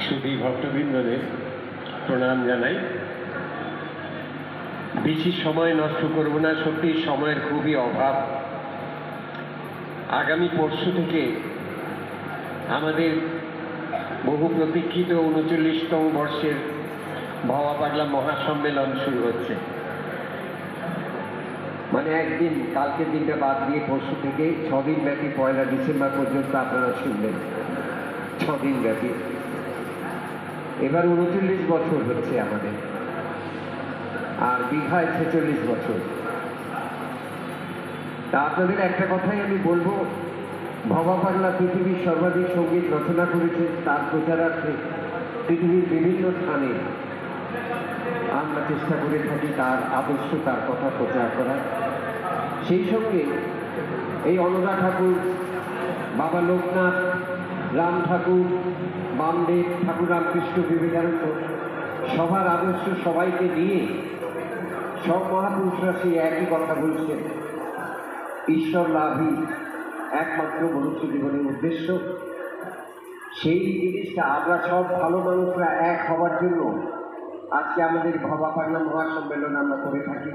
সুধী ভক্তবৃন্দদের প্রণাম জানাই। বেশি সময় নষ্ট করব না, সত্যি সময়ের খুবই অভাব। আগামী পরশু থেকে আমাদের বহু প্রতীক্ষিত উনচল্লিশতম বর্ষের ভাবা পাগলা মহাসম্মেলন শুরু হচ্ছে। মানে একদিন, কালকের দিনটা বাদ দিয়ে পরশু থেকে ছদিন ব্যাপী পয়লা ডিসেম্বর পর্যন্ত আপনারা শুনবেন। ছদিন ব্যাপী। এবার উনচল্লিশ বছর হচ্ছে আমাদের। আর দীঘায় ছেচল্লিশ বছর। তা আপনাদের একটা কথাই আমি বলব, ভবা পাগলা পৃথিবীর সর্বাধিক সংগীত রচনা করেছে তার প্রচারার্থে পৃথিবীর বিভিন্ন স্থানে আমরা চেষ্টা করে থাকি তার আদর্শ, তার কথা প্রচার করার। সেই সঙ্গে এই অনদা ঠাকুর, বাবা লোকনাথ, রাম ঠাকুর, বামদেব ঠাকুর, রামকৃষ্ণ বিবেকানন্দ সবার আদর্শ সবাইকে নিয়ে সব মহাপুরুষরা সেই একই কথা বলছেন। ঈশ্বর লাভই একমাত্র মনুষ্য জীবনের উদ্দেশ্য। সেই জিনিসটা আমরা সব ভালো মানুষরা এক হওয়ার জন্য আজকে আমাদের ভবা পাগলা মহাসম্মেলন আমরা করে থাকি।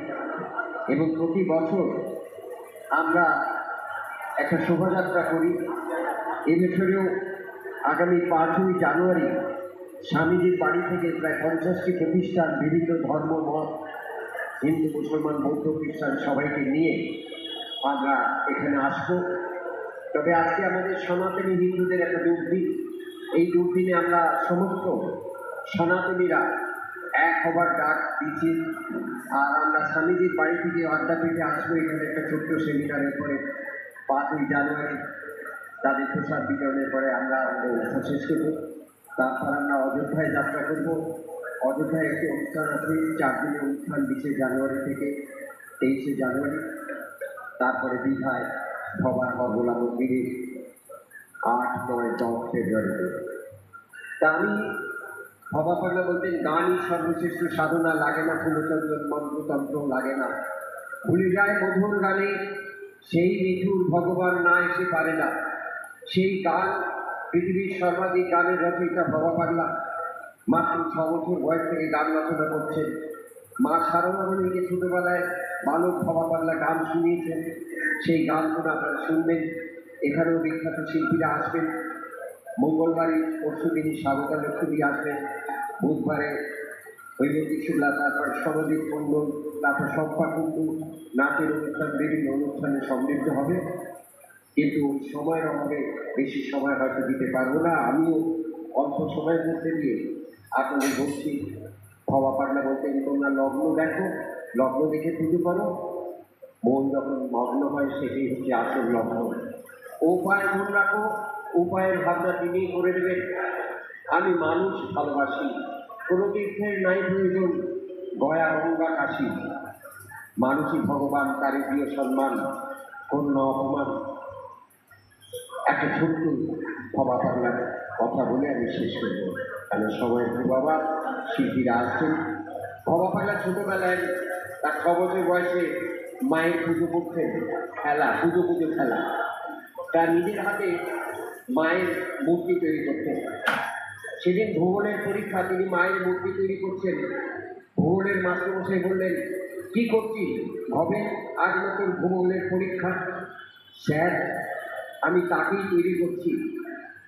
এবং প্রতি বছর আমরা একটা শোভাযাত্রা করি। এবছরেও আগামী পাঁচই জানুয়ারি স্বামীজির বাড়ি থেকে প্রায় পঞ্চাশটি প্রতিষ্ঠান বিভিন্ন ধর্ম, মত, হিন্দু, মুসলমান, বৌদ্ধ, খ্রিস্টান সবাইকে নিয়ে আমরা এখানে আসব। তবে আজকে আমাদের সনাতনী হিন্দুদের একটা দুর্দিন। এই দুর্দিনে আমরা সমস্ত সনাতনীরা এক হবার ডাক দিচ্ছি আর আমরা স্বামীজির বাড়ি থেকে আড্ডাপীঠে আসব, এখানে একটা ছোট্ট সেমিনারের পরে পাঁচই জানুয়ারি, তাদের প্রসাদ বিতরণের পরে আমরা আমাদের শেষ করব। তারপর আমরা অযোধ্যায় যাত্রা করব। অযোধ্যায় একটি অনুষ্ঠান আছে চার দিনের অনুষ্ঠান বিশে জানুয়ারি থেকে তেইশে জানুয়ারি। তারপরে দীঘায় ভবার মগলা মন্দিরে আট নয় দশ ফেব্রুয়ারিতে। তা আমি ভবা পাগলা বলতেন গানই সর্বশ্রেষ্ঠ সাধনা, লাগে না ফুলচন্দন মন্ত্রতন্ত্র, লাগে না। ভুলে যায় মধুর গানে, সেই নিঠুর ভগবান না এসে পারে না। সেই গান, পৃথিবীর সর্বাধিক গানের রচয়িতা ভবা মাত্র ছ বছর বয়স থেকে গান রচনা করছেন। মা সারণামণিকে ছোটবেলায় বালক ভবা গান শুনিয়েছেন। সেই গানগুলো আপনারা শুনবেন। এখানেও বিখ্যাত শিল্পীরা আসবেন। মঙ্গলবারই পরশু দিনই স্বাগতা লক্ষ্মী আসবেন বুধবারে ঐবন্তিক শুক্লা তারপর সরদীপ মণ্ডল, তারপর সম্পা কুণ্ডু নাচের অনুষ্ঠান, বিভিন্ন অনুষ্ঠানে সমৃদ্ধ হবে। কিন্তু সময়ের অভাবে বেশি সময় হয়তো দিতে পারব না। আমিও অল্প সময়ের মধ্যে দিয়ে আপনাদের বলছি, ভবা পাগলা বলতেন তোমরা লগ্ন দেখো, লগ্ন দেখে পুজো করো। মন যখন মগ্ন হয় সেটি হচ্ছে আসল লগ্ন। ও উপায় মন রাখো উপায়ের ভাবনা তিনি করে দেবেন। আমি মানুষ ভালোবাসি, কোনো তীর্থের নাই প্রয়োজন, গয়া গঙ্গা কাশি। মানুষই ভগবান, তারই প্রিয় সম্মান, অন্য অপমান। একটা ছোট্ট ক্ষমা পাগলার কথা বলে আমি শেষ করব। কারণ একটু বাবা? শিল্পীরা আসছেন। ক্ষমা পাগলা ছোটোবেলায়, তার ছ বছর বয়সে মায়ের পুজো করতেন, খেলা, পুজো পুজো খেলা। তার নিজের হাতে মায়ের মূর্তি তৈরি করতেন সেদিন ভূগোলের পরীক্ষা, তিনি মায়ের মূর্তি তৈরি করছেন। ভূগোলের মাস্টারমশাই বললেন, কি করছিস? হবে আজ নতুন ভূগোলের পরীক্ষা? স্যার, আমি তাকেই তৈরি করছি।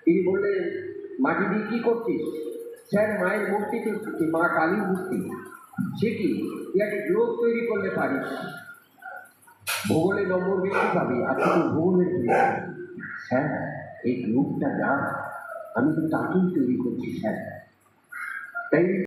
তিনি বললেন মাটি দিয়ে কী করছিস? স্যার, মায়ের মূর্তি তৈরি করছি, মা কালীর মূর্তি। সে কি? তুই একটা গ্লোব তৈরি করলে পারিস। ভূগোলে নম্বর বেশি পাবি, আর তুই ভূগোলের পরীক্ষা স্যার এই গ্লোবটা যা আমি তো তাকেই তৈরি করছি স্যার তাই